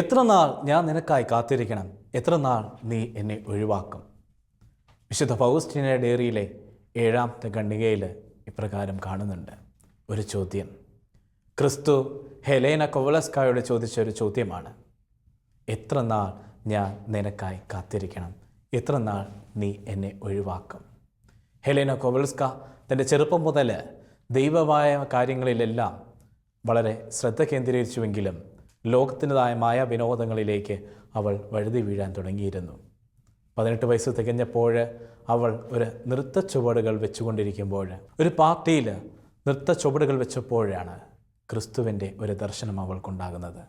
എത്ര നാൾ ഞാൻ നിനക്കായി കാത്തിരിക്കണം? എത്ര നാൾ നീ എന്നെ ഒഴിവാക്കും? വിശുദ്ധ പൗസ്റ്റിന ഡയറിയിലെ ഏഴാമത്തെ ഖണ്ഡികയിൽ ഇപ്രകാരം കാണുന്നുണ്ട്. ഒരു ചോദ്യം. ക്രിസ്തു ഹെലേന കൊവലസ്കായോട് ചോദിച്ച ഒരു ചോദ്യമാണ്. എത്ര നാൾ ഞാൻ നിനക്കായി കാത്തിരിക്കണം? എത്ര നാൾ നീ എന്നെ ഒഴിവാക്കും? ഹെലേന കോവൽസ്ക തന്റെ ചെറുപ്പം മുതൽ ദൈവമായ കാര്യങ്ങളിലെല്ലാം വളരെ ശ്രദ്ധ കേന്ദ്രീകരിച്ചുവെങ്കിലും ലോകത്തിന്റെതായ മായ വിനോദങ്ങളിലേക്ക് അവൾ വഴുതി വീഴാൻ തുടങ്ങിയിരുന്നു. പതിനെട്ട് വയസ്സ് തികഞ്ഞപ്പോൾ അവൾ ഒരു നൃത്ത ചുവടുകൾ വെച്ചുകൊണ്ടിരിക്കുമ്പോൾ ഒരു പാർട്ടിയിൽ നൃത്ത ചുവടുകൾ വെച്ചപ്പോഴാണ് ക്രിസ്തുവിന്റെ ഒരു ദർശനം അവൾക്കുണ്ടാകുന്നത്.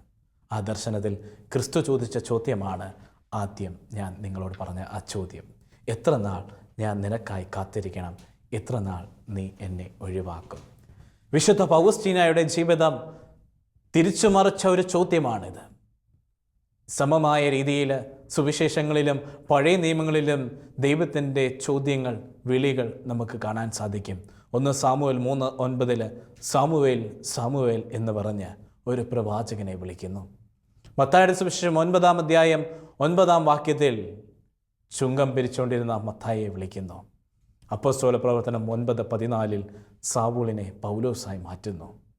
ആ ദർശനത്തിൽ ക്രിസ്തു ചോദിച്ച ചോദ്യമാണ് ആദ്യം ഞാൻ നിങ്ങളോട് പറഞ്ഞ ആ ചോദ്യം എത്ര നാൾ ഞാൻ നിനക്കായി കാത്തിരിക്കണം? എത്ര നാൾ നീ എന്നെ ഒഴിവാക്കും? വിശുദ്ധ പൗസ്റ്റീനയുടെ ജീവിതം തിരിച്ചുമറിച്ച ഒരു ചോദ്യമാണിത്. സമമായ രീതിയിൽ സുവിശേഷങ്ങളിലും പഴയ നിയമങ്ങളിലും ദൈവത്തിന്റെ ചോദ്യങ്ങൾ വിളികൾ നമുക്ക് കാണാൻ സാധിക്കും. ഒന്ന് സാമുവേൽ മൂന്ന് ഒൻപതിൽ സാമുവേൽ സാമുവേൽ എന്ന് പറഞ്ഞ് ഒരു പ്രവാചകനെ വിളിക്കുന്നു. മത്തായുടെ സുവിശേഷം ഒൻപതാം അധ്യായം ഒൻപതാം വാക്യത്തിൽ ചുങ്കം പിരിച്ചുകൊണ്ടിരുന്ന മത്തായെ വിളിക്കുന്നു. അപ്പോസ്തോല പ്രവർത്തനം ഒൻപത് പതിനാലിൽ സാവൂളിനെ പൗലോസായി മാറ്റുന്നു.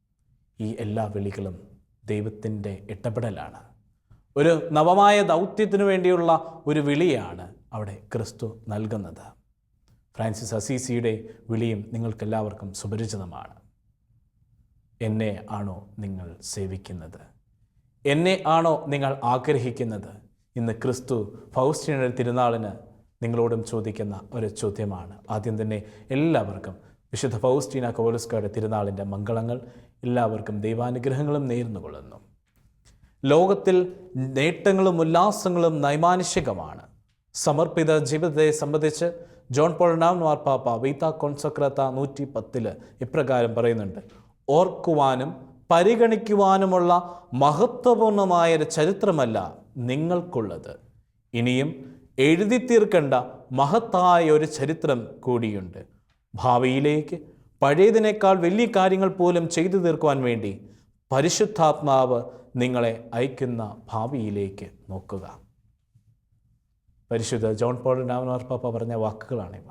ഈ എല്ലാ വിളികളും ദൈവത്തിന്റെ ഇടപെടലാണ്. ഒരു നവമായ ദൗത്യത്തിനു വേണ്ടിയുള്ള ഒരു വിളിയാണ് അവിടെ ക്രിസ്തു നൽകുന്നത്. ഫ്രാൻസിസ് അസീസിയുടെ വിളിയും നിങ്ങൾക്കെല്ലാവർക്കും സുപരിചിതമാണ്. എന്നെ ആണോ നിങ്ങൾ സേവിക്കുന്നത്? എന്നെ ആണോ നിങ്ങൾ ആഗ്രഹിക്കുന്നത്? ഇന്ന് ക്രിസ്തു ഫൗസ്റ്റിനയുടെ തിരുനാളിന് നിങ്ങളോടും ചോദിക്കുന്ന ഒരു ചോദ്യമാണ്. ആദ്യം തന്നെ എല്ലാവർക്കും വിശുദ്ധ ഫൗസ്റ്റീന കോലസ്കയുടെ തിരുനാളിന്റെ മംഗളങ്ങൾ എല്ലാവർക്കും ദൈവാനുഗ്രഹങ്ങളും നേർന്നുകൊള്ളുന്നു. ലോകത്തിൽ നേട്ടങ്ങളും ഉല്ലാസങ്ങളും നൈമാനുഷികമാണ്. സമർപ്പിത ജീവിതത്തെ സംബന്ധിച്ച് ജോൺ പോൾ നാം മാർപ്പാപ്പ വീത്ത കോൺസക്രത്ത നൂറ്റി പത്തിൽ ഇപ്രകാരം പറയുന്നുണ്ട് ഓർക്കുവാനും പരിഗണിക്കുവാനുമുള്ള മഹത്വപൂർണമായ ഒരു ചരിത്രമല്ല നിങ്ങൾക്കുള്ളത്. ഇനിയും എഴുതി തീർക്കേണ്ട മഹത്തായ ഒരു ചരിത്രം കൂടിയുണ്ട്. ഭാവിയിലേക്ക് പഴയതിനേക്കാൾ വലിയ കാര്യങ്ങൾ പോലും ചെയ്തു തീർക്കുവാൻ വേണ്ടി പരിശുദ്ധാത്മാവ് നിങ്ങളെ അയക്കുന്ന ഭാവിയിലേക്ക് നോക്കുക. പരിശുദ്ധ ജോൺ പോൾ രാമനാർപ്പാപ്പ പറഞ്ഞ വാക്കുകളാണിവ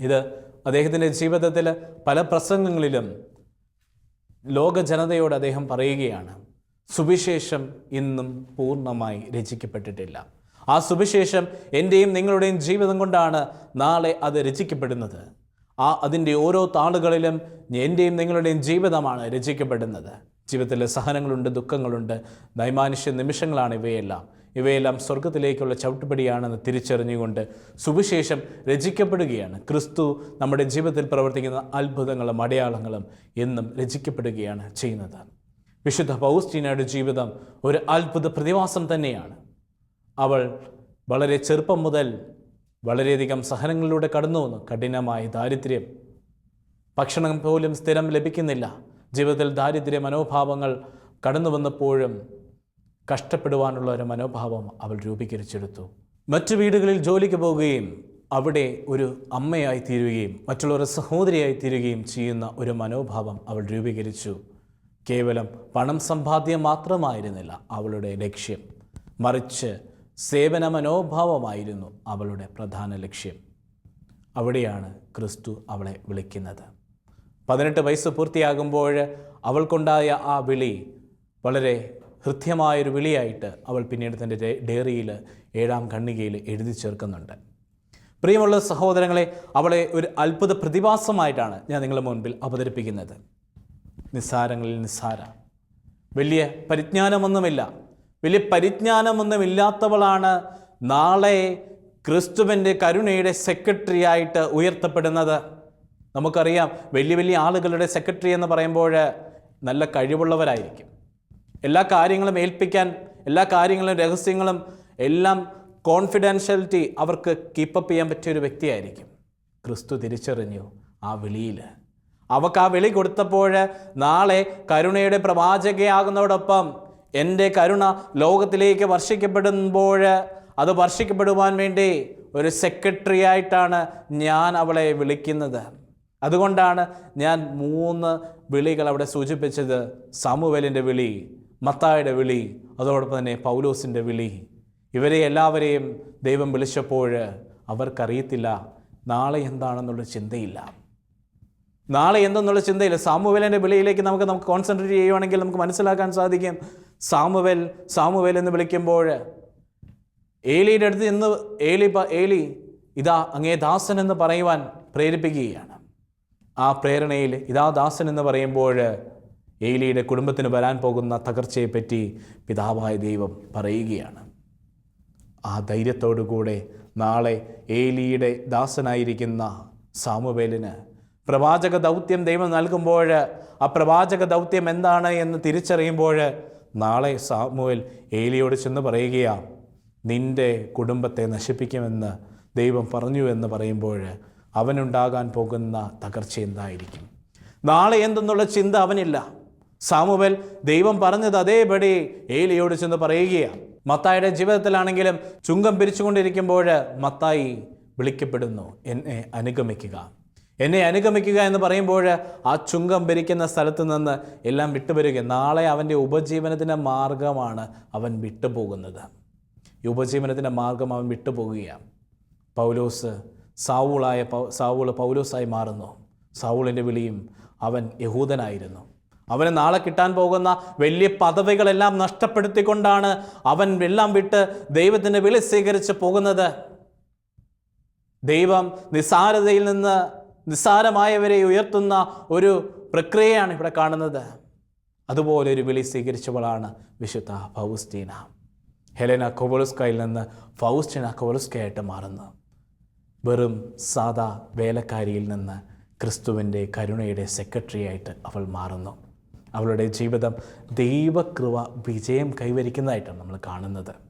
ഇത് അദ്ദേഹത്തിന്റെ ജീവിതത്തിൽ പല പ്രസംഗങ്ങളിലും ലോക ജനതയോട് അദ്ദേഹം പറയുകയാണ് സുവിശേഷം ഇന്നും പൂർണമായി രചിക്കപ്പെട്ടിട്ടില്ല. ആ സുവിശേഷം എന്റെയും നിങ്ങളുടെയും ജീവിതം കൊണ്ടാണ് നാളെ അത് രചിക്കപ്പെടുന്നത്. ആ അതിന്റെ ഓരോ താളുകളിലും എന്റെയും നിങ്ങളുടെയും ജീവിതമാണ് രചിക്കപ്പെടുന്നത്. ജീവിതത്തിലെ സഹനങ്ങളുണ്ട് ദുഃഖങ്ങളുണ്ട് നൈമാനുഷ്യ നിമിഷങ്ങളാണ് ഇവയെല്ലാം. ഇവയെല്ലാം സ്വർഗത്തിലേക്കുള്ള ചവിട്ടുപടിയാണെന്ന് തിരിച്ചറിഞ്ഞുകൊണ്ട് സുവിശേഷം രചിക്കപ്പെടുകയാണ്. ക്രിസ്തു നമ്മുടെ ജീവിതത്തിൽ പ്രവർത്തിക്കുന്ന അത്ഭുതങ്ങളും അടയാളങ്ങളും എന്നും രചിക്കപ്പെടുകയാണ് ചെയ്യുന്നത്. വിശുദ്ധ പൗസ്റ്റീനയുടെ ജീവിതം ഒരു അത്ഭുത പ്രതിവാസം തന്നെയാണ്. അവൾ വളരെ ചെറുപ്പം മുതൽ വളരെയധികം സഹനങ്ങളിലൂടെ കടന്നു വന്നു. കഠിനമായ ദാരിദ്ര്യം. ഭക്ഷണം പോലും സ്ഥിരം ലഭിക്കുന്നില്ല. ജീവിതത്തിൽ ദാരിദ്ര്യ മനോഭാവങ്ങൾ കടന്നു വന്നപ്പോഴും കഷ്ടപ്പെടുവാനുള്ള ഒരു മനോഭാവം അവൾ രൂപീകരിച്ചെടുത്തു. മറ്റു വീടുകളിൽ ജോലിക്ക് പോവുകയും അവിടെ ഒരു അമ്മയായി തീരുകയും മറ്റുള്ളവരുടെ സഹോദരിയായി തീരുകയും ചെയ്യുന്ന ഒരു മനോഭാവം അവൾ രൂപീകരിച്ചു. കേവലം പണം സമ്പാദ്യം മാത്രമായിരുന്നില്ല അവളുടെ ലക്ഷ്യം. മറിച്ച് സേവന മനോഭാവമായിരുന്നു അവളുടെ പ്രധാന ലക്ഷ്യം. അവിടെയാണ് ക്രിസ്തു അവളെ വിളിക്കുന്നത്. പതിനെട്ട് വയസ്സ് പൂർത്തിയാകുമ്പോൾ അവൾക്കുണ്ടായ ആ വിളി വളരെ ഹൃദ്യമായൊരു വിളിയായിട്ട് അവൾ പിന്നീട് തന്റെ ഡയറിയിൽ ഏഴാം ഖണ്ണികയിൽ എഴുതി ചേർക്കുന്നുണ്ട്. പ്രിയമുള്ള സഹോദരങ്ങളെ അവളെ ഒരു അത്ഭുത പ്രതിഭാസമായിട്ടാണ് ഞാൻ നിങ്ങളുടെ മുൻപിൽ അവതരിപ്പിക്കുന്നത്. നിസ്സാരങ്ങളിൽ നിസ്സാര. വലിയ പരിജ്ഞാനമൊന്നുമില്ല. വലിയ പരിജ്ഞാനമൊന്നുമില്ലാത്തവളാണ് നാളെ ക്രിസ്തുവിന്റെ കരുണയുടെ സെക്രട്ടറി ആയിട്ട് ഉയർത്തപ്പെടുന്നത്. നമുക്കറിയാം വലിയ വലിയ ആളുകളുടെ സെക്രട്ടറി എന്ന് പറയുമ്പോൾ നല്ല കഴിവുള്ളവരായിരിക്കും. എല്ലാ കാര്യങ്ങളും ഏൽപ്പിക്കാൻ എല്ലാ കാര്യങ്ങളും രഹസ്യങ്ങളും എല്ലാം കോൺഫിഡൻഷ്യാലിറ്റി അവർക്ക് കീപ്പപ്പ് ചെയ്യാൻ പറ്റിയ ഒരു വ്യക്തിയായിരിക്കും. ക്രിസ്തു തിരിച്ചറിഞ്ഞു ആ വിളിയിൽ. അവക്ക് ആ വിളി കൊടുത്തപ്പോൾ നാളെ കരുണയുടെ പ്രവാചകയാകുന്നതോടൊപ്പം എന്റെ കരുണ ലോകത്തിലേക്ക് വർഷിക്കപ്പെടുമ്പോൾ അത് വർഷിക്കപ്പെടുവാൻ വേണ്ടി ഒരു സെക്രട്ടറി ആയിട്ടാണ് ഞാൻ അവളെ വിളിക്കുന്നത്. അതുകൊണ്ടാണ് ഞാൻ മൂന്ന് വിളികൾ അവിടെ സൂചിപ്പിച്ചത്. സാമുവേലിന്റെ വിളി മത്തായുടെ വിളി അതോടൊപ്പം തന്നെ പൗലോസിന്റെ വിളി. ഇവരെ എല്ലാവരെയും ദൈവം വിളിച്ചപ്പോൾ അവർക്കറിയത്തില്ല നാളെ എന്താണെന്നുള്ള ചിന്തയില്ല. നാളെ എന്തെന്നുള്ള ചിന്തയിൽ സാമുവേലിന്റെ വിളിയിലേക്ക് നമുക്ക് നമുക്ക് കോൺസെൻട്രേറ്റ് ചെയ്യുവാണെങ്കിൽ നമുക്ക് മനസ്സിലാക്കാൻ സാധിക്കും. സാമുവേൽ സാമുവേൽ എന്ന് വിളിക്കുമ്പോൾ ഏലിയുടെ അടുത്ത് ഇന്ന് ഏലി ഏലി ഇതാ അങ്ങേ ദാസൻ എന്ന് പറയുവാൻ പ്രേരിപ്പിക്കുകയാണ്. ആ പ്രേരണയിൽ ഇതാ ദാസൻ എന്ന് പറയുമ്പോൾ ഏലിയുടെ കുടുംബത്തിന് വരാൻ പോകുന്ന തകർച്ചയെപ്പറ്റി പിതാവായ ദൈവം പറയുകയാണ്. ആ ധൈര്യത്തോടുകൂടെ നാളെ ഏലിയുടെ ദാസനായിരിക്കുന്ന സാമുവേലിന് പ്രവാചക ദൗത്യം ദൈവം നൽകുമ്പോൾ ആ പ്രവാചക ദൗത്യം എന്താണ് എന്ന് തിരിച്ചറിയുമ്പോൾ നാളെ സാമുവൽ ഏലിയോട് ചെന്ന് പറയുകയാ നിന്റെ കുടുംബത്തെ നശിപ്പിക്കുമെന്ന് ദൈവം പറഞ്ഞു എന്ന് പറയുമ്പോൾ അവനുണ്ടാകാൻ പോകുന്ന തകർച്ച എന്തായിരിക്കും? നാളെ എന്തെന്നുള്ള ചിന്ത അവനില്ല. സാമുവൽ ദൈവം പറഞ്ഞത് അതേപടി ഏലിയോട് ചെന്ന് പറയുകയാണ് മത്തായിയുടെ ജീവിതത്തിലാണെങ്കിലും ചുങ്കം പിരിച്ചുകൊണ്ടിരിക്കുമ്പോൾ മത്തായി വിളിക്കപ്പെടുന്നു എന്നെ അനുഗമിക്കുക. എന്നെ അനുഗമിക്കുക എന്ന് പറയുമ്പോൾ ആ ചുങ്കം ഭരിക്കുന്ന സ്ഥലത്ത് നിന്ന് എല്ലാം വിട്ടുവരിക നാളെ അവന്റെ ഉപജീവനത്തിന്റെ മാർഗമാണ് അവൻ വിട്ടുപോകുന്നത്. ഈ ഉപജീവനത്തിന്റെ മാർഗം അവൻ വിട്ടുപോകുകയാണ്. പൗലോസ് സാവൂളായ സാവൂൾ പൗലോസായി മാറുന്നു. സാവൂളിന്റെ വിളിയും അവൻ യഹൂദനായിരുന്നു. അവന് നാളെ കിട്ടാൻ പോകുന്ന വലിയ പദവികളെല്ലാം നഷ്ടപ്പെടുത്തിക്കൊണ്ടാണ് അവൻ എല്ലാം വിട്ട് ദൈവത്തിന്റെ വിളി സ്വീകരിച്ച് പോകുന്നത്. ദൈവം നിസാരതയിൽ നിന്ന് നിസ്സാരമായവരെ ഉയർത്തുന്ന ഒരു പ്രക്രിയയാണ് ഇവിടെ കാണുന്നത്. അതുപോലെ ഒരു വിളി സ്വീകരിച്ചവളാണ് വിശുദ്ധ ഫൗസ്റ്റീന ഹെലന കൊവളുസ്കയിൽ നിന്ന് ഫൗസ്റ്റീന കൊവളുസ്കയായിട്ട് മാറുന്നു. വെറും സാദാ വേലക്കാരിയിൽ നിന്ന് ക്രിസ്തുവിന്റെ കരുണയുടെ സെക്രട്ടറിയായിട്ട് അവൾ മാറുന്നു. അവളുടെ ജീവിതം ദൈവകൃപ വിജയം കൈവരിക്കുന്നതായിട്ടാണ് നമ്മൾ കാണുന്നത്.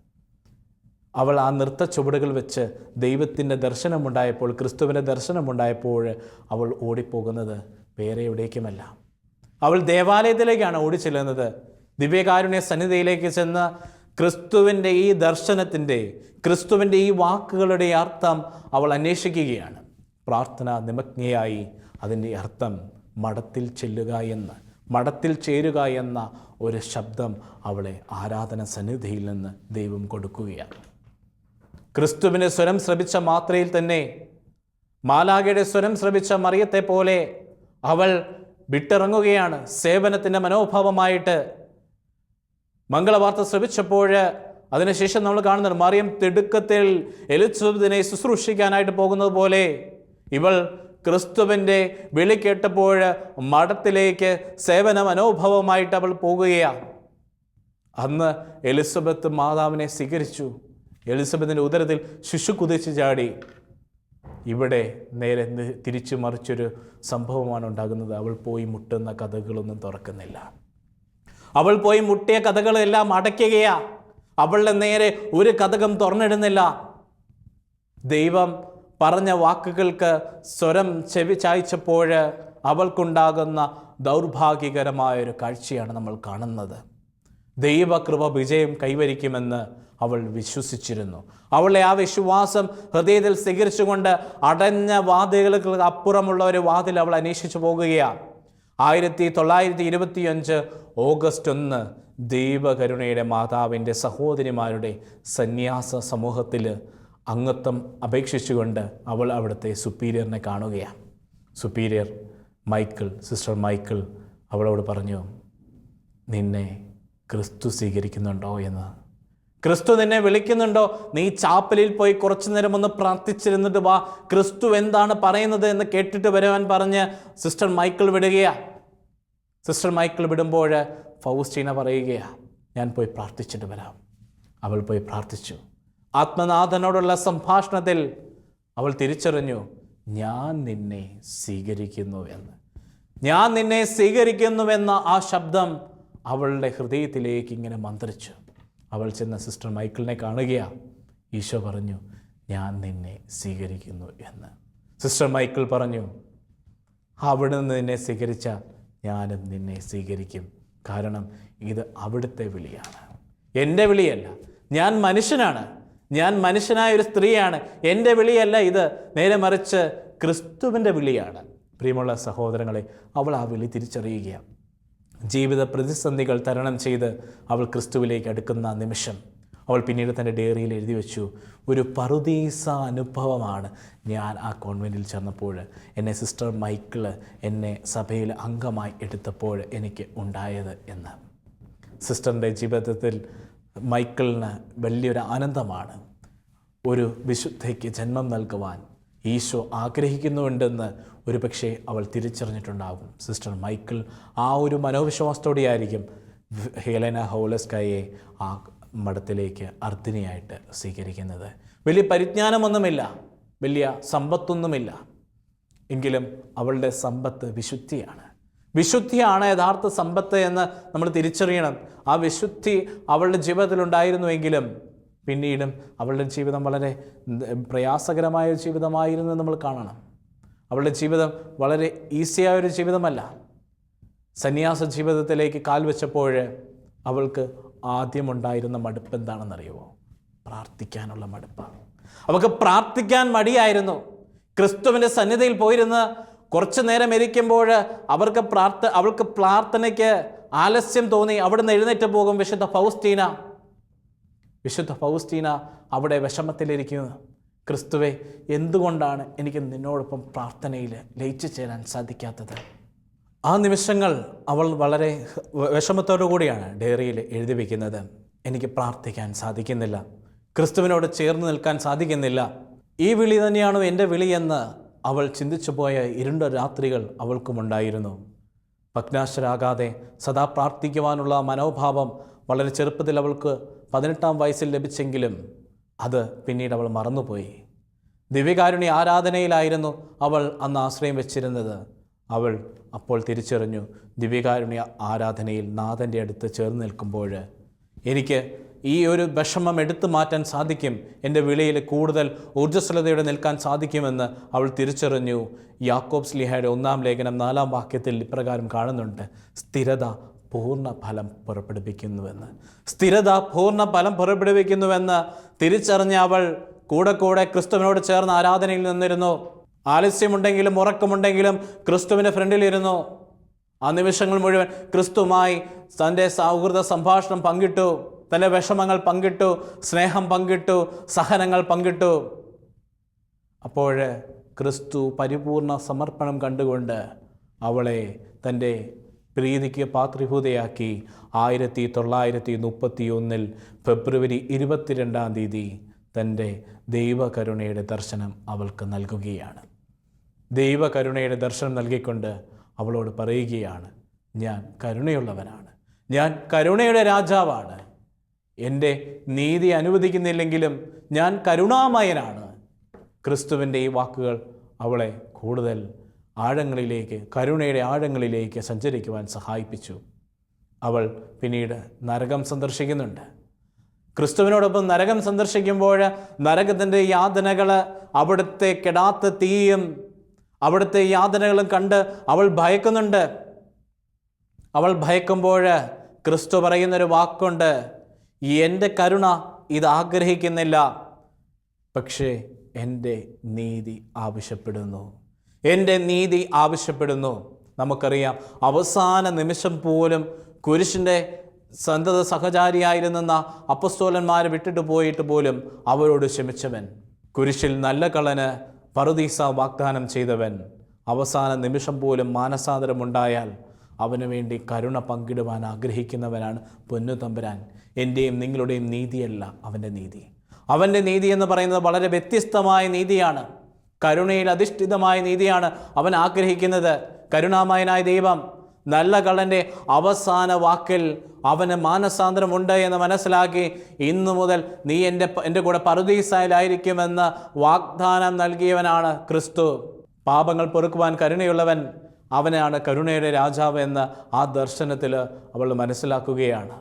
അവൾ ആ നൃത്ത ചുവടുകൾ വെച്ച് ദൈവത്തിന്റെ ദർശനമുണ്ടായപ്പോൾ ക്രിസ്തുവിന്റെ ദർശനമുണ്ടായപ്പോൾ അവൾ ഓടിപ്പോകുന്നത് വേറെ എവിടേക്കുമല്ല. അവൾ ദേവാലയത്തിലേക്കാണ് ഓടി ഓടിച്ചെല്ലുന്നത്. ദിവ്യകാരുണ്യ സന്നിധിയിലേക്ക് ചെന്ന് ക്രിസ്തുവിന്റെ ഈ ദർശനത്തിന്റെ ക്രിസ്തുവിന്റെ ഈ വാക്കുകളുടെ അർത്ഥം അവൾ അന്വേഷിക്കുകയാണ്. പ്രാർത്ഥന നിമഗ്നയായി അതിന്റെ അർത്ഥം മഠത്തിൽ ചെല്ലുക എന്ന് മഠത്തിൽ ചേരുക എന്ന ഒരു ശബ്ദം അവളെ ആരാധന സന്നിധിയിൽ നിന്ന് ദൈവം കൊടുക്കുകയാണ്. ക്രിസ്തുവിന് സ്വരം ശ്രവിച്ച മാത്രയിൽ തന്നെ മാലാകയുടെ സ്വരം ശ്രവിച്ച മറിയത്തെ പോലെ അവൾ വിട്ടിറങ്ങുകയാണ്. സേവനത്തിന്റെ മനോഭാവമായിട്ട് മംഗളവാർത്ത ശ്രവിച്ചപ്പോൾ അതിനുശേഷം നമ്മൾ കാണുന്നുണ്ട് മറിയം തിടുക്കത്തിൽ എലിസബത്തിനെ ശുശ്രൂഷിക്കാനായിട്ട് പോകുന്നത് പോലെ ഇവൾ ക്രിസ്തുവിന്റെ വിളി കേട്ടപ്പോൾ മഠത്തിലേക്ക് സേവന മനോഭാവമായിട്ട് അവൾ പോകുകയാണ് അന്ന് എലിസബത്ത് മാതാവിനെ സ്വീകരിച്ചു. എലിസബത്തിന്റെ ഉദരത്തിൽ ശിശു കുതിച്ചു ചാടി. ഇവിടെ നേരെ തിരിച്ചു മറിച്ചൊരു സംഭവമാണ് ഉണ്ടാകുന്നത്. അവൾ പോയി മുട്ടുന്ന കഥകളൊന്നും തുറക്കുന്നില്ല. അവൾ പോയി മുട്ടിയ കഥകളെല്ലാം അടയ്ക്കുകയാ. അവളുടെ നേരെ ഒരു കഥകം തുറന്നിടുന്നില്ല. ദൈവം പറഞ്ഞ വാക്കുകൾക്ക് സ്വരം ചെവി ചായച്ചപ്പോൾ അവൾക്കുണ്ടാകുന്ന ദൗർഭാഗ്യകരമായൊരു കാഴ്ചയാണ് നമ്മൾ കാണുന്നത്. ദൈവകൃപ വിജയം കൈവരിക്കുമെന്ന് അവൾ വിശ്വസിച്ചിരുന്നു. അവളെ ആ വിശ്വാസം ഹൃദയത്തിൽ സ്വീകരിച്ചുകൊണ്ട് അടഞ്ഞ വാതിലുകൾക്ക് അപ്പുറമുള്ള ഒരു വാതിൽ അവൾ അന്വേഷിച്ചു പോകുകയാണ്. ആയിരത്തി തൊള്ളായിരത്തി ഇരുപത്തിയഞ്ച് ഓഗസ്റ്റ് ഒന്ന് ദൈവകരുണയുടെ മാതാവിന്റെ സഹോദരിമാരുടെ സന്യാസ സമൂഹത്തിൽ അംഗത്വം അപേക്ഷിച്ചുകൊണ്ട് അവൾ അവിടുത്തെ സുപ്പീരിയറിനെ കാണുകയാണ്. സുപ്പീരിയർ മൈക്കിൾ സിസ്റ്റർ മൈക്കിൾ അവളോട് പറഞ്ഞു നിന്നെ ക്രിസ്തു സ്വീകരിക്കുന്നുണ്ടോ എന്ന്. ക്രിസ്തു നിന്നെ വിളിക്കുന്നുണ്ടോ? നീ ചാപ്പലിൽ പോയി കുറച്ചു നേരം ഒന്ന് പ്രാർത്ഥിച്ചിരുന്നിട്ട് വാ. ക്രിസ്തു എന്താണ് പറയുന്നത് എന്ന് കേട്ടിട്ട് വരുവാൻ പറഞ്ഞ് സിസ്റ്റർ മൈക്കിൾ വിടുകയാ. സിസ്റ്റർ മൈക്കിൾ വിടുമ്പോൾ ഫൗസ്റ്റീന പറയുകയാ ഞാൻ പോയി പ്രാർത്ഥിച്ചിട്ട് വരാം. അവൾ പോയി പ്രാർത്ഥിച്ചു. ആത്മനാഥനോടുള്ള സംഭാഷണത്തിൽ അവൾ തിരിച്ചറിഞ്ഞു ഞാൻ നിന്നെ സ്വീകരിക്കുന്നു എന്ന്. ഞാൻ നിന്നെ സ്വീകരിക്കുന്നുവെന്ന ആ ശബ്ദം അവളുടെ ഹൃദയത്തിലേക്ക് ഇങ്ങനെ മന്ത്രിച്ചു. അവൾ ചെന്ന സിസ്റ്റർ മൈക്കിളിനെ കാണുകയാണ് ഈശോ പറഞ്ഞു ഞാൻ നിന്നെ സ്വീകരിക്കുന്നു എന്ന്. സിസ്റ്റർ മൈക്കിൾ പറഞ്ഞു അവിടുന്ന് നിന്നെ സ്വീകരിച്ച ഞാനും നിന്നെ സ്വീകരിക്കും. കാരണം ഇത് അവിടുത്തെ വിളിയാണ്. എന്റെ വിളിയല്ല. ഞാൻ മനുഷ്യനാണ്. ഞാൻ മനുഷ്യനായ ഒരു സ്ത്രീയാണ്. എന്റെ വിളിയല്ല ഇത്. നേരെ മറിച്ച് ക്രിസ്തുവിന്റെ വിളിയാണ്. പ്രിയമുള്ള സഹോദരങ്ങളെ അവൾ ആ വിളി തിരിച്ചറിയുകയാണ് ജീവിത പ്രതിസന്ധികൾ തരണം ചെയ്ത് അവൾ ക്രിസ്തുവിലേക്ക് അടുക്കുന്ന നിമിഷം അവൾ പിന്നീട് തന്റെ ഡയറിയിൽ എഴുതി വെച്ചു ഒരു പറുദീസ അനുഭവമാണ് ഞാൻ ആ കോൺവെന്റിൽ ചേർന്നപ്പോൾ. എന്നെ സിസ്റ്റർ മൈക്കിൾ എന്നെ സഭയിൽ അംഗമായി എടുത്തപ്പോൾ എനിക്ക് ഉണ്ടായത് എന്ന്. സിസ്റ്ററിന്റെ ജീവിതത്തിൽ മൈക്കിളിന് വലിയൊരു ആനന്ദമാണ് ഒരു വിശുദ്ധയ്ക്ക് ജന്മം നൽകുവാൻ ഈശോ ആഗ്രഹിക്കുന്നുണ്ടെന്ന് ഒരു പക്ഷേ അവൾ തിരിച്ചറിഞ്ഞിട്ടുണ്ടാകും. സിസ്റ്റർ മൈക്കിൾ ആ ഒരു മനോവിശ്വാസത്തോടെയായിരിക്കും ഹേലന ഹൗലസ്കയെ ആ മഠത്തിലേക്ക് അർദ്ധിനിയായിട്ട് സ്വീകരിക്കുന്നത്. വലിയ പരിജ്ഞാനമൊന്നുമില്ല വലിയ സമ്പത്തൊന്നുമില്ല. എങ്കിലും അവളുടെ സമ്പത്ത് വിശുദ്ധിയാണ്. വിശുദ്ധിയാണ് യഥാർത്ഥ സമ്പത്ത് എന്ന് നമ്മൾ തിരിച്ചറിയണം. ആ വിശുദ്ധി അവളുടെ ജീവിതത്തിലുണ്ടായിരുന്നുവെങ്കിലും പിന്നീടും അവളുടെ ജീവിതം വളരെ പ്രയാസകരമായ ഒരു ജീവിതമായിരുന്നു നമ്മൾ കാണണം. അവളുടെ ജീവിതം വളരെ ഈസിയായ ഒരു ജീവിതമല്ല. സന്യാസ ജീവിതത്തിലേക്ക് കാൽ വെച്ചപ്പോൾ അവൾക്ക് ആദ്യമുണ്ടായിരുന്ന മടുപ്പ് എന്താണെന്നറിയുമോ പ്രാർത്ഥിക്കാനുള്ള മടുപ്പാണ് അവൾക്ക് പ്രാർത്ഥിക്കാൻ മടിയായിരുന്നു. ക്രിസ്തുവിന്റെ സന്നിധിയിൽ പോയിരുന്ന് കുറച്ച് നേരം ഇരിക്കുമ്പോൾ അവർക്ക് പ്രാർത്ഥ അവൾക്ക് പ്രാർത്ഥനയ്ക്ക് ആലസ്യം തോന്നി. അവിടുന്ന് എഴുന്നേറ്റ് പോകും വിശുദ്ധ ഫൗസ്റ്റീന വിശുദ്ധ ഫൗസ്റ്റീന അവിടെ വിഷമത്തിലിരിക്കുന്നത് ക്രിസ്തുവെ എന്തുകൊണ്ടാണ് എനിക്ക് നിന്നോടൊപ്പം പ്രാർത്ഥനയിൽ ലയിച്ചു ചേരാൻ സാധിക്കാത്തത്? ആ നിമിഷങ്ങൾ അവൾ വളരെ വിഷമത്തോടു കൂടിയാണ് ഡയറിയിൽ എഴുതി വയ്ക്കുന്നത് എനിക്ക് പ്രാർത്ഥിക്കാൻ സാധിക്കുന്നില്ല. ക്രിസ്തുവിനോട് ചേർന്ന് നിൽക്കാൻ സാധിക്കുന്നില്ല. ഈ വിളി തന്നെയാണോ എന്റെ വിളിയെന്ന് അവൾ ചിന്തിച്ചു പോയ ഇരുണ്ട രാത്രികൾ അവൾക്കുമുണ്ടായിരുന്നു. ഭഗ്നാശരാകാതെ സദാ പ്രാർത്ഥിക്കുവാനുള്ള മനോഭാവം വളരെ ചെറുപ്പത്തിൽ അവൾക്ക് പതിനെട്ടാം വയസ്സിൽ ലഭിച്ചെങ്കിലും അത് പിന്നീട് അവൾ മറന്നുപോയി. ദിവ്യകാരുണി ആരാധനയിലായിരുന്നു അവൾ അന്ന് ആശ്രയം വെച്ചിരുന്നത്. അവൾ അപ്പോൾ തിരിച്ചറിഞ്ഞു ദിവ്യകാരുണ്യ ആരാധനയിൽ നാഥന്റെ അടുത്ത് ചേർന്ന് നിൽക്കുമ്പോൾ എനിക്ക് ഈ ഒരു വിഷമം എടുത്തു മാറ്റാൻ സാധിക്കും. എന്റെ വിളിയിൽ കൂടുതൽ ഊർജസ്വലതയോടെ നിൽക്കാൻ സാധിക്കുമെന്ന് അവൾ തിരിച്ചറിഞ്ഞു. യാക്കോബ് സ്ലിഹയുടെ ഒന്നാം ലേഖനം നാലാം വാക്യത്തിൽ ഇപ്രകാരം കാണുന്നുണ്ട്. സ്ഥിരത പൂർണ ഫലം പുറപ്പെടുവിക്കുന്നുവെന്ന്. സ്ഥിരത പൂർണ ഫലം പുറപ്പെടുവിക്കുന്നുവെന്ന് തിരിച്ചറിഞ്ഞ അവൾ കൂടെ കൂടെ ക്രിസ്തുവിനോട് ചേർന്ന് ആരാധനയിൽ നിന്നിരുന്നു. ആലസ്യമുണ്ടെങ്കിലും ഉറക്കമുണ്ടെങ്കിലും ക്രിസ്തുവിന്റെ ഫ്രണ്ടിലിരുന്നു. ആ നിമിഷങ്ങൾ മുഴുവൻ ക്രിസ്തുമായി തന്റെ സൗഹൃദ സംഭാഷണം പങ്കിട്ടു. തന്റെ വിഷമങ്ങൾ പങ്കിട്ടു. സ്നേഹം പങ്കിട്ടു. സഹനങ്ങൾ പങ്കിട്ടു. അപ്പോൾ ക്രിസ്തു പരിപൂർണ സമർപ്പണം കണ്ടുകൊണ്ട് അവളെ തന്റെ പ്രീതിക്ക് പാത്രിഭൂതയാക്കി ആയിരത്തി തൊള്ളായിരത്തി മുപ്പത്തി ഒന്നിൽ ഫെബ്രുവരി ഇരുപത്തിരണ്ടാം തീയതി തന്റെ ദൈവകരുണയുടെ ദർശനം അവൾക്ക് നൽകുകയാണ്. ദൈവകരുണയുടെ ദർശനം നൽകിക്കൊണ്ട് അവളോട് പറയുകയാണ് ഞാൻ കരുണയുള്ളവനാണ്. ഞാൻ കരുണയുടെ രാജാവാണ്. എന്റെ നീതി അനുവദിക്കുന്നില്ലെങ്കിലും ഞാൻ കരുണാമയനാണ്. ക്രിസ്തുവിന്റെ ഈ വാക്കുകൾ അവളെ കൂടുതൽ ആഴങ്ങളിലേക്ക് കരുണയുടെ ആഴങ്ങളിലേക്ക് സഞ്ചരിക്കുവാൻ സഹായിപ്പിച്ചു. അവൾ പിന്നീട് നരകം സന്ദർശിക്കുന്നുണ്ട്. ക്രിസ്തുവിനോടൊപ്പം നരകം സന്ദർശിക്കുമ്പോൾ നരകത്തിന്റെ യാതനകൾ അവിടുത്തെ കെടാത്ത തീയും അവിടുത്തെ യാതനകളും കണ്ട് അവൾ ഭയക്കുന്നുണ്ട്. അവൾ ഭയക്കുമ്പോൾ ക്രിസ്തു പറയുന്നൊരു വാക്കുണ്ട് എന്റെ കരുണ ഇത് ആഗ്രഹിക്കുന്നില്ല. പക്ഷേ എന്റെ നീതി ആവശ്യപ്പെടുന്നു. എന്റെ നീതി ആവശ്യപ്പെടുന്നു. നമുക്കറിയാം അവസാന നിമിഷം പോലും കുരിശിന്റെ സന്തത സഹചാരിയായിരുന്ന അപ്പസ്തോലന്മാരെ വിട്ടിട്ട് പോയിട്ട് പോലും അവരോട് ക്ഷമിച്ചവൻ. കുരിശിൽ നല്ല കളന് പറുദീസ വാഗ്ദാനം ചെയ്തവൻ. അവസാന നിമിഷം പോലും മാനസാന്തരമുണ്ടായാൽ അവന് വേണ്ടി കരുണ പങ്കിടുവാൻ ആഗ്രഹിക്കുന്നവനാണ് പൊന്നു തമ്പുരാൻ. എന്റെയും നിങ്ങളുടെയും നീതിയല്ല അവന്റെ നീതി. അവന്റെ നീതി എന്ന് പറയുന്നത് വളരെ വ്യത്യസ്തമായ നീതിയാണ്. കരുണയിൽ അധിഷ്ഠിതമായ നീതിയാണ് അവൻ ആഗ്രഹിക്കുന്നത്. കരുണാമയനായ ദൈവം നല്ല കള്ളന്റെ അവസാന വാക്കിൽ അവന് മാനസാന്തരമുണ്ട് എന്ന് മനസ്സിലാക്കി ഇന്നു മുതൽ നീ എന്റെ എന്റെ കൂടെ പറുദീസായിലായിരിക്കുമെന്ന് വാഗ്ദാനം നൽകിയവനാണ് ക്രിസ്തു. പാപങ്ങൾ പൊറുക്കുവാൻ കരുണയുള്ളവൻ അവനാണ് കരുണയുടെ രാജാവ് എന്ന് ആ ദർശനത്തിൽ അവൾ മനസ്സിലാക്കുകയാണ്.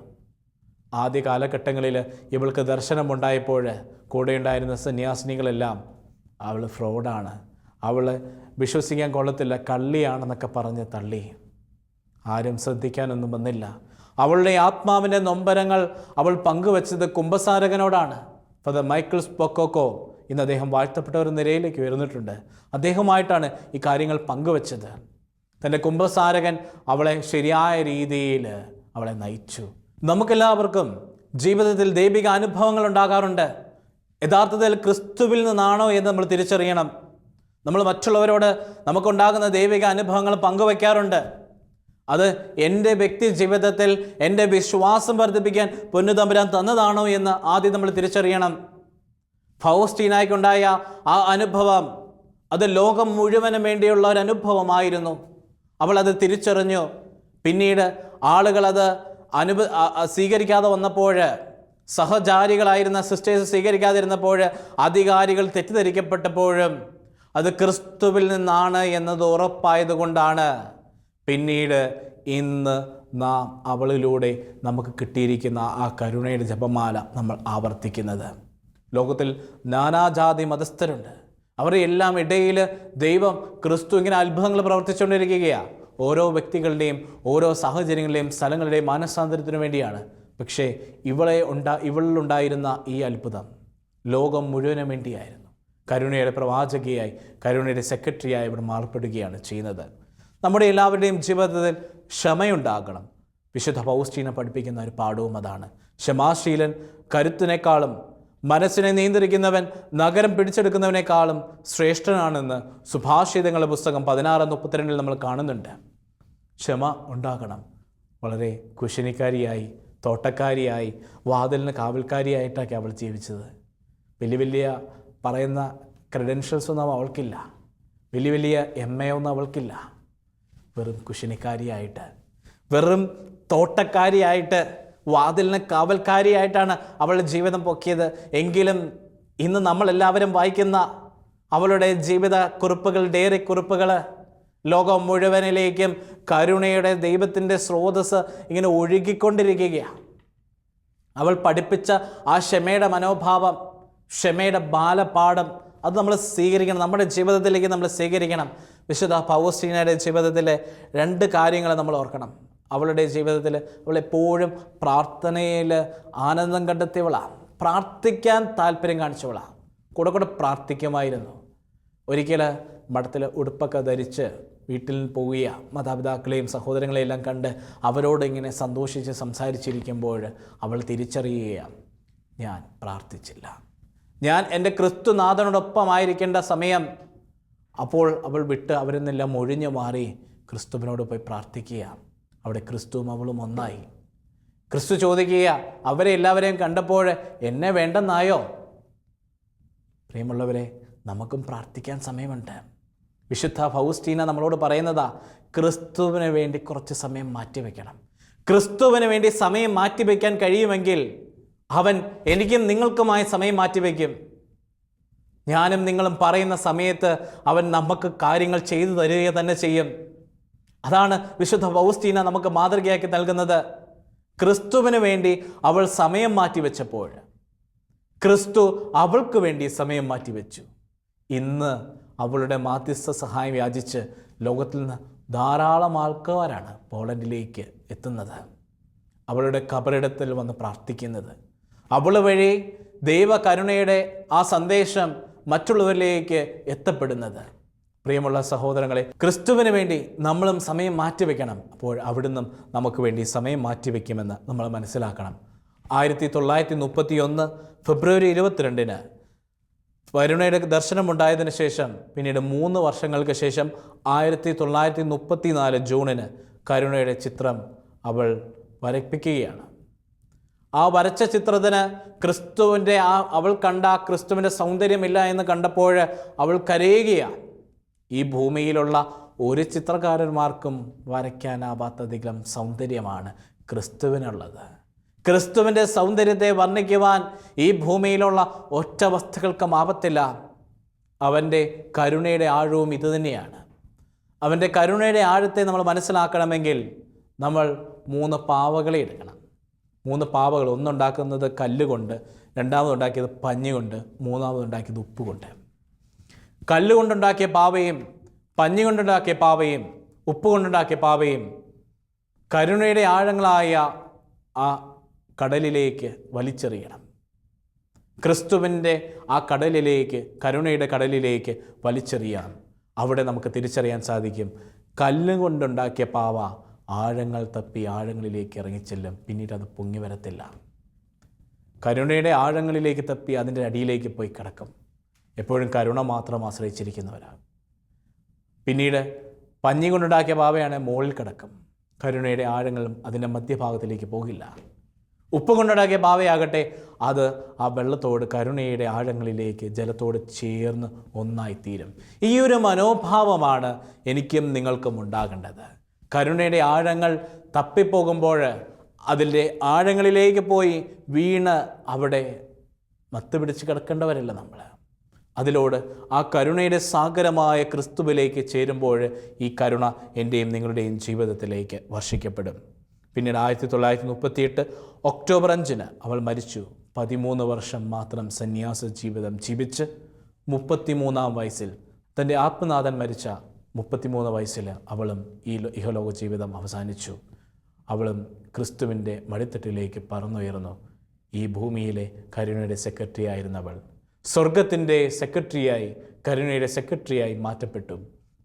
ആദ്യ കാലഘട്ടങ്ങളിൽ ഇവൾക്ക് ദർശനമുണ്ടായപ്പോൾ കൂടെയുണ്ടായിരുന്ന സന്യാസിനികളെല്ലാം അവൾ ഫ്രോഡാണ്. അവൾ വിശ്വസിക്കാൻ കൊള്ളത്തില്ല കള്ളിയാണെന്നൊക്കെ പറഞ്ഞ് തള്ളി. ആരും ശ്രദ്ധിക്കാനൊന്നും വന്നില്ല. അവളുടെ ആത്മാവിന്റെ നൊമ്പരങ്ങൾ അവൾ പങ്കുവച്ചത് കുംഭസാരകനോടാണ്. ഫാദർ മൈക്കിൾ സ്പൊക്കോക്കോ ഇന്ന് അദ്ദേഹം വാഴ്ത്തപ്പെട്ട ഒരു നിരയിലേക്ക് ഉയർന്നിട്ടുണ്ട്. അദ്ദേഹമായിട്ടാണ് ഈ കാര്യങ്ങൾ പങ്കുവച്ചത്. തന്റെ കുംഭസാരകൻ അവളെ ശരിയായ രീതിയിൽ അവളെ നയിച്ചു. നമുക്കെല്ലാവർക്കും ജീവിതത്തിൽ ദൈവിക അനുഭവങ്ങൾ ഉണ്ടാകാറുണ്ട്. യഥാർത്ഥത്തിൽ ക്രിസ്തുവിൽ നിന്നാണോ എന്ന് നമ്മൾ തിരിച്ചറിയണം. നമ്മൾ മറ്റുള്ളവരോട് നമുക്കുണ്ടാകുന്ന ദൈവിക അനുഭവങ്ങൾ പങ്കുവയ്ക്കാറുണ്ട് അത് എന്റെ വ്യക്തി ജീവിതത്തിൽ എന്റെ വിശ്വാസം വർദ്ധിപ്പിക്കാൻ പൊന്നുതമ്പുരാൻ തന്നതാണോ എന്ന് ആദ്യം നമ്മൾ തിരിച്ചറിയണം. ഫൗസ്റ്റീനായിക്കുണ്ടായ ആ അനുഭവം അത് ലോകം മുഴുവനും വേണ്ടിയുള്ള ഒരു അനുഭവമായിരുന്നു. അവൾ അത് തിരിച്ചറിഞ്ഞു. പിന്നീട് ആളുകൾ അത് അനുഭ സ്വീകരിക്കാതെ വന്നപ്പോൾ സഹചാരികളായിരുന്ന സിസ്റ്റേഴ്സ് സ്വീകരിക്കാതിരുന്നപ്പോൾ അധികാരികൾ തെറ്റിദ്ധരിക്കപ്പെട്ടപ്പോഴും അത് ക്രിസ്തുവിൽ നിന്നാണ് എന്നത് ഉറപ്പായതുകൊണ്ടാണ്. പിന്നീട് ഇന്ന് നാം അവളിലൂടെ നമുക്ക് കിട്ടിയിരിക്കുന്ന ആ കരുണയുടെ ജപമാല നമ്മൾ ആവർത്തിക്കുന്നത്. ലോകത്തിൽ നാനാജാതി മതസ്ഥരുണ്ട്. അവരുടെ എല്ലാം ഇടയിൽ ദൈവം ക്രിസ്തു ഇങ്ങനെ അത്ഭുതങ്ങൾ പ്രവർത്തിച്ചുകൊണ്ടിരിക്കുകയാണ്. ഓരോ വ്യക്തികളുടെയും ഓരോ സാഹചര്യങ്ങളുടെയും സ്ഥലങ്ങളുടെയും മാനസാന്തരത്തിനു വേണ്ടിയാണ്. പക്ഷേ ഇവളെ ഉണ്ടാ ഇവളിലുണ്ടായിരുന്ന ഈ അത്ഭുതം ലോകം മുഴുവനും വേണ്ടിയായിരുന്നു. കരുണയുടെ പ്രവാചകയായി കരുണയുടെ സെക്രട്ടറിയായി ഇവിടെ മാറപ്പെടുകയാണ് ചെയ്യുന്നത്. നമ്മുടെ എല്ലാവരുടെയും ജീവിതത്തിൽ ക്ഷമയുണ്ടാകണം. വിശുദ്ധ പൗസ്റ്റീനെ പഠിപ്പിക്കുന്ന ഒരു പാഠവും അതാണ്. ക്ഷമാശീലൻ കരുത്തിനേക്കാളും മനസ്സിനെ നിയന്ത്രിക്കുന്നവൻ നഗരം പിടിച്ചെടുക്കുന്നവനേക്കാളും ശ്രേഷ്ഠനാണെന്ന് സുഭാഷിതങ്ങളുടെ പുസ്തകം പതിനാറ് മുപ്പത്തിരണ്ടിൽ നമ്മൾ കാണുന്നുണ്ട്. ക്ഷമ ഉണ്ടാകണം. വളരെ കുശിനിക്കാരിയായി തോട്ടക്കാരിയായി വാതിലിന് കാവൽക്കാരിയായിട്ടൊക്കെ അവൾ ജീവിച്ചത്. വലിയ വലിയ പറയുന്ന ക്രെഡൻഷ്യൽസ് ഒന്നും അവൾക്കില്ല. വലിയ വലിയ എം എ ഒന്നും അവൾക്കില്ല. വെറും കുശിനിക്കാരിയായിട്ട് വെറും തോട്ടക്കാരിയായിട്ട് വാതിലിന് കാവൽക്കാരിയായിട്ടാണ് അവളുടെ ജീവിതം പൊക്കിയത്. എങ്കിലും ഇന്ന് നമ്മളെല്ലാവരും വായിക്കുന്ന അവളുടെ ജീവിത കുറിപ്പുകൾ ഡയറി കുറിപ്പുകൾ ലോകം മുഴുവനിലേക്കും കരുണയുടെ ദൈവത്തിന്റെ സ്രോതസ് ഇങ്ങനെ ഒഴുകിക്കൊണ്ടിരിക്കുകയാണ്. അവൾ പഠിപ്പിച്ച ആ ക്ഷമയുടെ മനോഭാവം ക്ഷമയുടെ ബാലപാഠം അത് നമ്മൾ സ്വീകരിക്കണം. നമ്മുടെ ജീവിതത്തിലേക്ക് നമ്മൾ സ്വീകരിക്കണം. വിശുദ്ധ പൗസ്റ്റീനയുടെ ജീവിതത്തിലെ രണ്ട് കാര്യങ്ങൾ നമ്മൾ ഓർക്കണം. അവളുടെ ജീവിതത്തിൽ അവൾ എപ്പോഴും പ്രാർത്ഥനയിൽ ആനന്ദം കണ്ടെത്തിയവളാണ്. പ്രാർത്ഥിക്കാൻ താല്പര്യം കാണിച്ചവളാണ്. കൂടെ കൂടെ പ്രാർത്ഥിക്കുമായിരുന്നു. ഒരിക്കൽ മഠത്തിൽ ഉടുപ്പൊക്കെ ധരിച്ച് വീട്ടിൽ പോവുക മാതാപിതാക്കളെയും സഹോദരങ്ങളെയും എല്ലാം കണ്ട് അവരോട് ഇങ്ങനെ സന്തോഷിച്ച് സംസാരിച്ചിരിക്കുമ്പോൾ അവൾ തിരിച്ചറിയുകയാണ് ഞാൻ പ്രാർത്ഥിച്ചില്ല. ഞാൻ എന്റെ ക്രിസ്തുനാഥനോടൊപ്പമായിരിക്കേണ്ട സമയം. അപ്പോൾ അവൾ വിട്ട് അവരിൽ നിന്നെല്ലാം ഒഴിഞ്ഞു മാറി ക്രിസ്തുവിനോട് പോയി പ്രാർത്ഥിക്കുക അവിടെ ക്രിസ്തുവും അവളും ഒന്നായി. ക്രിസ്തു ചോദിക്കുക അവരെ എല്ലാവരെയും കണ്ടപ്പോൾ എന്നെ വേണ്ടെന്നായോ? പ്രിയമുള്ളവരെ നമുക്കും പ്രാർത്ഥിക്കാൻ സമയമുണ്ട്. വിശുദ്ധ ഫൗസ്റ്റീന നമ്മളോട് പറയുന്നതാ ക്രിസ്തുവിന് വേണ്ടി കുറച്ച് സമയം മാറ്റിവെക്കണം ക്രിസ്തുവിന് വേണ്ടി സമയം മാറ്റിവെക്കാൻ കഴിയുമെങ്കിൽ അവൻ എനിക്കും നിങ്ങൾക്കുമായി സമയം മാറ്റിവെക്കും ഞാനും നിങ്ങളും പറയുന്ന സമയത്ത് അവൻ നമുക്ക് കാര്യങ്ങൾ ചെയ്തു തരിക തന്നെ ചെയ്യും. അതാണ് വിശുദ്ധ പൗസ്റ്റീന നമുക്ക് മാതൃകയാക്കി നൽകുന്നത്. ക്രിസ്തുവിന് വേണ്ടി അവൾ സമയം മാറ്റിവെച്ചപ്പോൾ ക്രിസ്തു അവൾക്ക് വേണ്ടി സമയം മാറ്റിവെച്ചു ഇന്ന് അവളുടെ മാധ്യസ്ഥ സഹായം യാചിച്ച് ലോകത്തിൽ നിന്ന് ധാരാളം ആൾക്കാരാണ് പോളണ്ടിലേക്ക് എത്തുന്നത്. അവളുടെ കബറിടത്തിൽ വന്ന് പ്രാർത്ഥിക്കുന്നത്. അവൾ വഴി ദൈവകരുണയുടെ ആ സന്ദേശം മറ്റുള്ളവരിലേക്ക് എത്തപ്പെടുന്നത്. പ്രിയമുള്ള സഹോദരങ്ങളെ ക്രിസ്തുവിന് വേണ്ടി നമ്മളും സമയം മാറ്റിവെക്കണം. അപ്പോൾ അവിടുന്നും നമുക്ക് വേണ്ടി സമയം മാറ്റിവെക്കുമെന്ന് നമ്മൾ മനസ്സിലാക്കണം. ആയിരത്തി തൊള്ളായിരത്തി മുപ്പത്തി ഒന്ന് ഫെബ്രുവരി ഇരുപത്തിരണ്ടിന് വരുണയുടെ ദർശനം ഉണ്ടായതിനു ശേഷം പിന്നീട് മൂന്ന് വർഷങ്ങൾക്ക് ശേഷം ആയിരത്തി തൊള്ളായിരത്തി മുപ്പത്തി നാല് ജൂണിന് കരുണയുടെ ചിത്രം അവൾ വരപ്പിക്കുകയാണ് ആ വരച്ച ചിത്രത്തിന് ക്രിസ്തുവിന്റെ ആ അവൾ കണ്ട ആ ക്രിസ്തുവിന്റെ സൗന്ദര്യമില്ല എന്ന് കണ്ടപ്പോൾ അവൾ കരയുകയാണ്. ഈ ഭൂമിയിലുള്ള ഒരു ചിത്രകാരന്മാർക്കും വരയ്ക്കാനാവാത്തധികം സൗന്ദര്യമാണ് ക്രിസ്തുവിനുള്ളത്. ക്രിസ്തുവിന്റെ സൗന്ദര്യത്തെ വർണിക്കുവാൻ ഈ ഭൂമിയിലുള്ള ഒറ്റ വസ്തുക്കൾക്കും ആപത്തില്ല. അവന്റെ കരുണയുടെ ആഴവും ഇതുതന്നെയാണ് അവന്റെ കരുണയുടെ ആഴത്തെ നമ്മൾ മനസ്സിലാക്കണമെങ്കിൽ നമ്മൾ മൂന്ന് പാവകളെ എടുക്കണം. മൂന്ന് പാവകൾ. ഒന്നുണ്ടാക്കുന്നത് കല്ലുകൊണ്ട് രണ്ടാമതുണ്ടാക്കിയത് പഞ്ഞി കൊണ്ട് മൂന്നാമതുണ്ടാക്കിയത് ഉപ്പ് കൊണ്ട് കല്ലുകൊണ്ടുണ്ടാക്കിയ പാവയും പഞ്ഞി കൊണ്ടുണ്ടാക്കിയ പാവയും ഉപ്പ് കൊണ്ടുണ്ടാക്കിയ പാവയും കരുണയുടെ ആഴങ്ങളായ ആ കടലിലേക്ക് വലിച്ചെറിയണം. ക്രിസ്തുവിന്റെ ആ കടലിലേക്ക് കരുണയുടെ കടലിലേക്ക് വലിച്ചെറിയാം അവിടെ നമുക്ക് തിരിച്ചറിയാൻ സാധിക്കും. കല്ല് കൊണ്ടുണ്ടാക്കിയ പാവ ആഴങ്ങൾ തപ്പി ആഴങ്ങളിലേക്ക് ഇറങ്ങിച്ചെല്ലും. പിന്നീട് അത് പൊങ്ങി വരത്തില്ല. കരുണയുടെ ആഴങ്ങളിലേക്ക് തപ്പി അതിന്റെ അടിയിലേക്ക് പോയി കിടക്കും. എപ്പോഴും കരുണ മാത്രം ആശ്രയിച്ചിരിക്കുന്നവരാണ്. പിന്നീട് പഞ്ഞി കൊണ്ടുണ്ടാക്കിയ പാവയാണ് മുകളിൽ കിടക്കും. കരുണയുടെ ആഴങ്ങളും അതിന്റെ മധ്യഭാഗത്തിലേക്ക് പോകില്ല. ഉപ്പ് കൊണ്ടുണ്ടാക്കിയ പാവയാകട്ടെ അത് ആ വെള്ളത്തോട് കരുണയുടെ ആഴങ്ങളിലേക്ക് ജലത്തോട് ചേർന്ന് ഒന്നായിത്തീരും. ഈ ഒരു മനോഭാവമാണ് എനിക്കും നിങ്ങൾക്കും ഉണ്ടാകേണ്ടത്. കരുണയുടെ ആഴങ്ങൾ തപ്പിപ്പോകുമ്പോൾ അതിന്റെ ആഴങ്ങളിലേക്ക് പോയി വീണ് അവിടെ മത്തുപിടിച്ച് കിടക്കേണ്ടവരല്ല നമ്മൾ. അതിലോട് ആ കരുണയുടെ സാഗരമായ ക്രിസ്തുവിലേക്ക് ചേരുമ്പോൾ ഈ കരുണ എന്റെയും നിങ്ങളുടെയും ജീവിതത്തിലേക്ക് വർഷിക്കപ്പെടും. പിന്നീട് ആയിരത്തി തൊള്ളായിരത്തി മുപ്പത്തിയെട്ട് ഒക്ടോബർ അഞ്ചിന് അവൾ മരിച്ചു. പതിമൂന്ന് വർഷം മാത്രം സന്യാസ ജീവിതം ജീവിച്ച് മുപ്പത്തിമൂന്നാം വയസ്സിൽ തന്റെ ആത്മനാഥൻ മരിച്ച മുപ്പത്തിമൂന്ന് വയസ്സിൽ അവളും ഈ ഇഹലോക ജീവിതം അവസാനിച്ചു. അവളും ക്രിസ്തുവിന്റെ മടിത്തട്ടിലേക്ക് പറന്നുയർന്നു. ഈ ഭൂമിയിലെ കരുണയുടെ സെക്രട്ടറി ആയിരുന്നവൾ സ്വർഗത്തിന്റെ സെക്രട്ടറിയായി കരുണയുടെ സെക്രട്ടറിയായി മാറ്റപ്പെട്ടു.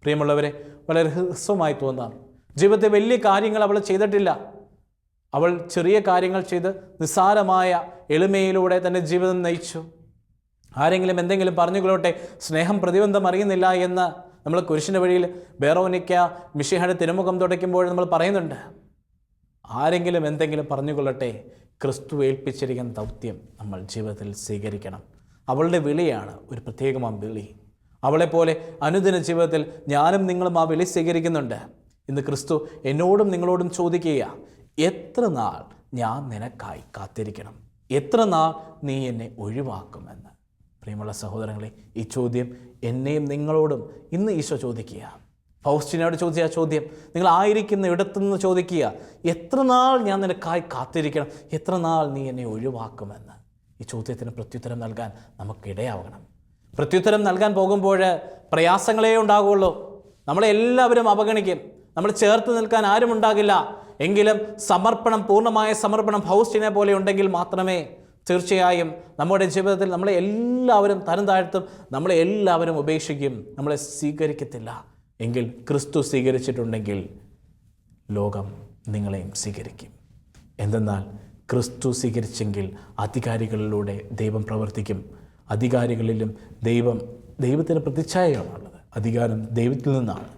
പ്രിയമുള്ളവരെ വളരെ ഹ്രസ്വമായി തോന്നാം. ജീവിതത്തെ വലിയ കാര്യങ്ങൾ അവൾ ചെയ്തിട്ടില്ല. അവൾ ചെറിയ കാര്യങ്ങൾ ചെയ്ത് നിസ്സാരമായ എളിമയിലൂടെ തന്റെ ജീവിതം നയിച്ചു. ആരെങ്കിലും എന്തെങ്കിലും പറഞ്ഞുകൊള്ളട്ടെ സ്നേഹം പ്രതിബന്ധം അറിയുന്നില്ല എന്ന് നമ്മൾ കുരിശിന്റെ വഴിയിൽ ബേറോനിക്ക മിഷിഹയുടെ തിരുമുഖം തുടയ്ക്കുമ്പോൾ നമ്മൾ പറയുന്നുണ്ട്. ആരെങ്കിലും എന്തെങ്കിലും പറഞ്ഞുകൊള്ളട്ടെ ക്രിസ്തു ഏൽപ്പിച്ചിരിക്കുന്ന ദൗത്യം നമ്മൾ ജീവിതത്തിൽ സ്വീകരിക്കണം. അവളുടെ വിളിയാണ് ഒരു പ്രത്യേകമാം വിളി. അവളെപ്പോലെ അനുദിന ജീവിതത്തിൽ ഞാനും നിങ്ങളും ആ വിളി സ്വീകരിക്കുന്നുണ്ട്. ഇന്ന് ക്രിസ്തു എന്നോടും നിങ്ങളോടും ചോദിക്കുക എത്ര നാൾ ഞാൻ നിനക്കായി കാത്തിരിക്കണം? എത്ര നാൾ നീ എന്നെ ഒഴിവാക്കുമെന്ന്? പ്രിയമുള്ള സഹോദരങ്ങളെ ഈ ചോദ്യം എന്നെയും നിങ്ങളോടും ഇന്ന് ഈശോ ചോദിക്കുക. ഫൗസ്റ്റിനോട് ചോദിച്ച ചോദ്യം നിങ്ങൾ ആയിരിക്കുന്ന ഇടത്തുനിന്ന് ചോദിക്കുക എത്ര നാൾ ഞാൻ നിനക്കായി കാത്തിരിക്കണം? എത്ര നാൾ നീ എന്നെ ഒഴിവാക്കുമെന്ന്? ഈ ചോദ്യത്തിന് പ്രത്യുത്തരം നൽകാൻ നമുക്കിടയാവണം പ്രത്യുത്തരം നൽകാൻ പോകുമ്പോൾ പ്രയാസങ്ങളേ ഉണ്ടാകുള്ളൂ നമ്മളെല്ലാവരും അവഗണിക്കും. നമ്മൾ ചേർത്ത് നിൽക്കാൻ ആരും ഉണ്ടാകില്ല എങ്കിലും സമർപ്പണം പൂർണമായ സമർപ്പണം ഫൗസ്റ്റിനെ പോലെ ഉണ്ടെങ്കിൽ മാത്രമേ തീർച്ചയായും നമ്മുടെ ജീവിതത്തിൽ നമ്മളെ എല്ലാവരും തരം താഴ്ത്തും നമ്മളെ എല്ലാവരും ഉപേക്ഷിക്കും നമ്മളെ സ്വീകരിക്കത്തില്ല. എങ്കിൽ ക്രിസ്തു സ്വീകരിച്ചിട്ടുണ്ടെങ്കിൽ ലോകം നിങ്ങളെയും സ്വീകരിക്കും. എന്തെന്നാൽ ക്രിസ്തു സ്വീകരിച്ചെങ്കിൽ അധികാരികളിലൂടെ ദൈവം പ്രവർത്തിക്കും. അധികാരികളിലും ദൈവം ദൈവത്തിന്റെ പ്രതിച്ഛായമാണുള്ളത് അധികാരം ദൈവത്തിൽ നിന്നാണ്.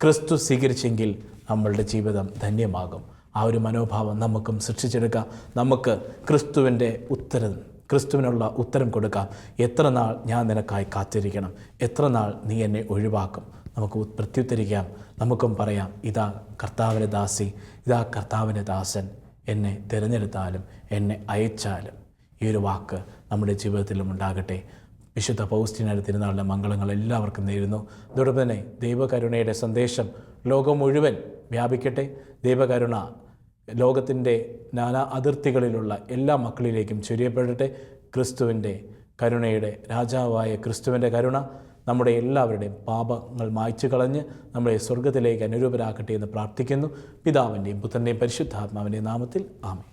ക്രിസ്തു സ്വീകരിച്ചെങ്കിൽ നമ്മളുടെ ജീവിതം ധന്യമാകും. ആ ഒരു മനോഭാവം നമുക്കും സൃഷ്ടിച്ചെടുക്കാം. നമുക്ക് ക്രിസ്തുവിന്റെ ഉത്തരം ക്രിസ്തുവിനുള്ള ഉത്തരം കൊടുക്കാം. എത്ര നാൾ ഞാൻ നിനക്കായി കാത്തിരിക്കണം? എത്ര നാൾ നീ എന്നെ ഒഴിവാക്കും? നമുക്ക് പ്രത്യുത്തരിക്കാം. നമുക്കും പറയാം ഇതാ കർത്താവിന്റെ ദാസി ഇതാ കർത്താവിന്റെ ദാസൻ. എന്നെ തിരഞ്ഞെടുത്താലും എന്നെ അയച്ചാലും ഈ ഒരു വാക്ക് നമ്മുടെ ജീവിതത്തിലും ഉണ്ടാകട്ടെ. വിശുദ്ധ പൗസ്റ്റിനാട് തിരുനാളിലെ മംഗളങ്ങൾ എല്ലാവർക്കും നേരുന്നു. അതോടൊപ്പം തന്നെ ദൈവകരുണയുടെ സന്ദേശം ലോകം മുഴുവൻ വ്യാപിക്കട്ടെ. ദൈവകരുണ ലോകത്തിന്റെ നാനാ അതിർത്തികളിലുള്ള എല്ലാ മക്കളിലേക്കും ചൊരിയപ്പെടട്ടെ. ക്രിസ്തുവിന്റെ കരുണയുടെ രാജാവായ ക്രിസ്തുവിന്റെ കരുണ നമ്മുടെ എല്ലാവരുടെയും പാപങ്ങൾ മായ്ച്ചു കളഞ്ഞ് നമ്മളെ സ്വർഗത്തിലേക്ക് അനുരൂപരാക്കട്ടെ എന്ന് പ്രാർത്ഥിക്കുന്നു. പിതാവിന്റെയും പുത്രന്റെയും പരിശുദ്ധാത്മാവിന്റെയും നാമത്തിൽ ആമേ